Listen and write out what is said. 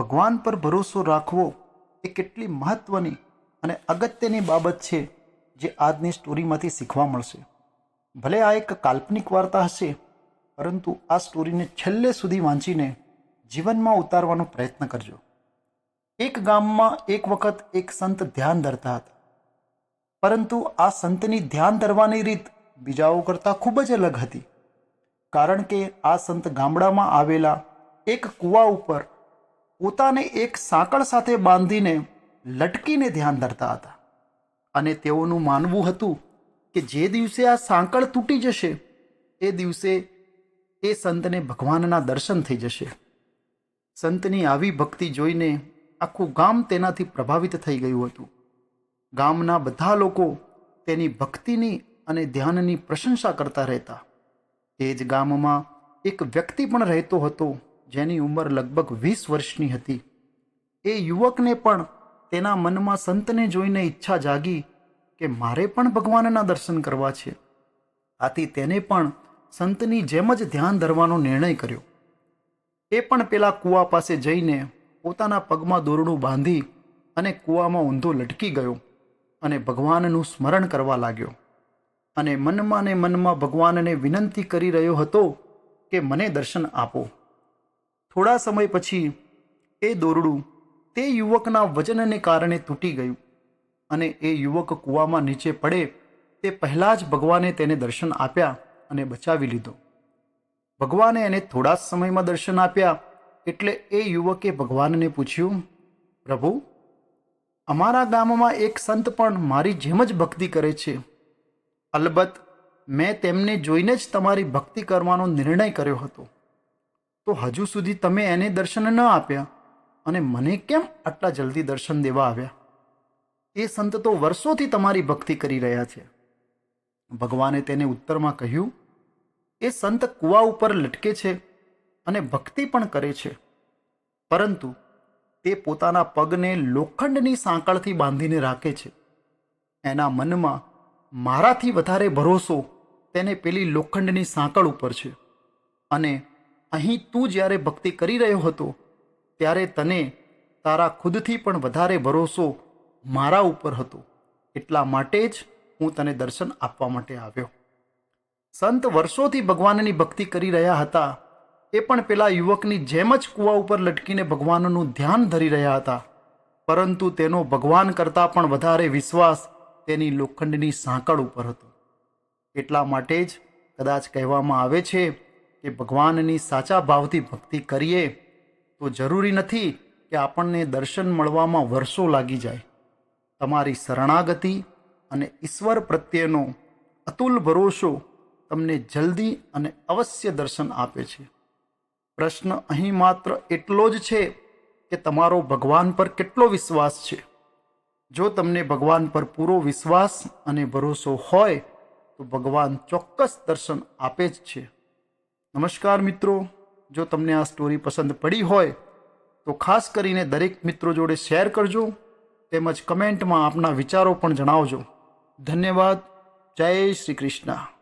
ભગવાન પર ભરોસો રાખવો એ કેટલી મહત્વની અને અગત્યની બાબત છે જે આજની સ્ટોરીમાંથી શીખવા મળશે. ભલે આ એક કાલ્પનિક વાર્તા હશે, પરંતુ આ સ્ટોરીને છેલ્લે સુધી વાંચીને જીવનમાં ઉતારવાનો પ્રયત્ન કરજો. એક ગામમાં એક વખત એક સંત ધ્યાન ધરતા હતા. પરંતુ આ સંતની ધ્યાન ધરવાની રીત બીજાઓ કરતાં ખૂબ જ અલગ હતી. કારણ કે આ સંત ગામડામાં આવેલા એક કૂવા ઉપર પોતાને એક સાંકળ સાથે બાંધીને લટકીને ધ્યાન ધરતા હતા. અને તેઓનું માનવું હતું કે જે દિવસે આ સાંકળ તૂટી જશે, એ દિવસે એ સંતને ભગવાનના દર્શન થઈ જશે. સંતની આવી ભક્તિ જોઈને આખું ગામ તેનાથી પ્રભાવિત થઈ ગયું હતું. ગામના બધા લોકો તેની ભક્તિની અને ધ્યાનની પ્રશંસા કરતા રહેતા. તે જ ગામમાં એક વ્યક્તિ પણ રહેતો હતો જેની ઉંમર લગભગ વીસ વર્ષની હતી. એ યુવકને પણ તેના મનમાં સંતને જોઈને ઈચ્છા જાગી કે મારે પણ ભગવાનના દર્શન કરવા છે. આથી તેને પણ સંતની જેમ જ ધ્યાન ધરવાનો નિર્ણય કર્યો. એ પણ પેલા કૂવા પાસે જઈને પોતાના પગમાં દોરડું બાંધી અને કૂવામાં ઊંધો લટકી ગયો અને ભગવાનનું સ્મરણ કરવા લાગ્યો. અને મનમાં ને મનમાં ભગવાનને વિનંતી કરી રહ્યો હતો કે મને દર્શન આપો. થોડા સમય પછી એ દોરડું તે યુવકના વજનને કારણે તૂટી ગયું અને એ યુવક કૂવામાં નીચે પડે તે પહેલાં જ ભગવાને તેને દર્શન આપ્યા અને બચાવી લીધો. ભગવાને એને થોડા જ સમયમાં દર્શન આપ્યા એટલે એ યુવકે ભગવાનને પૂછ્યું, પ્રભુ, અમારા ગામમાં એક સંત પણ મારી જેમ જ ભક્તિ કરે છે. અલબત્ત, મેં તેમને જોઈને જ તમારી ભક્તિ કરવાનો નિર્ણય કર્યો હતો. તો હજુ સુધી તમે એને દર્શન ન આપ્યા અને મને કેમ આટલા જલ્દી દર્શન દેવા આવ્યા? એ સંત તો વર્ષોથી તમારી ભક્તિ કરી રહ્યા છે. ભગવાને તેને ઉત્તરમાં કહ્યું, એ સંત કૂવા ઉપર લટકે છે અને ભક્તિ પણ કરે છે. પરંતુ તે પોતાના પગને લોખંડની સાંકળથી બાંધીને રાખે છે. એના મનમાં મારાથી વધારે ભરોસો તેને પેલી લોખંડની સાંકળ ઉપર છે. અને અહીં તું જ્યારે ભક્તિ કરી રહ્યો હતો, ત્યારે તને તારા ખુદથી પણ વધારે ભરોસો મારા ઉપર હતો. એટલા માટે જ હું તને દર્શન આપવા માટે આવ્યો. સંત વર્ષોથી ભગવાનની ભક્તિ કરી રહ્યા હતા. એ પણ પેલા યુવકની જેમ જ કૂવા ઉપર લટકીને ભગવાનનું ધ્યાન ધરી રહ્યા હતા. પરંતુ તેનો ભગવાન કરતાં પણ વધારે વિશ્વાસ તેની લોખંડની સાંકળ ઉપર હતો. એટલા માટે જ કદાચ કહેવામાં આવે છે કે ભગવાનની સાચા ભાવથી ભક્તિ કરીએ, તો જરૂરી નથી કે આપણને દર્શન મળવામાં વર્ષો લાગી જાય. તમારી શરણાગતિ અને ઈશ્વર પ્રત્યેનો અતુલ ભરોસો તમને જલ્દી અને અવશ્ય દર્શન આપે છે. પ્રશ્ન અહીં માત્ર એટલો જ છે કે તમારો ભગવાન પર કેટલો વિશ્વાસ છે. જો તમને ભગવાન પર પૂરો વિશ્વાસ અને ભરોસો હોય, તો ભગવાન ચોક્કસ દર્શન આપે જ છે. નમસ્કાર મિત્રો. જો તમને આ સ્ટોરી પસંદ પડી હોય, તો ખાસ કરીને દરેક મિત્રો જોડે શેર કરજો, તેમજ કમેન્ટમાં આપના વિચારો પણ જણાવજો. ધન્યવાદ. જય શ્રી કૃષ્ણ.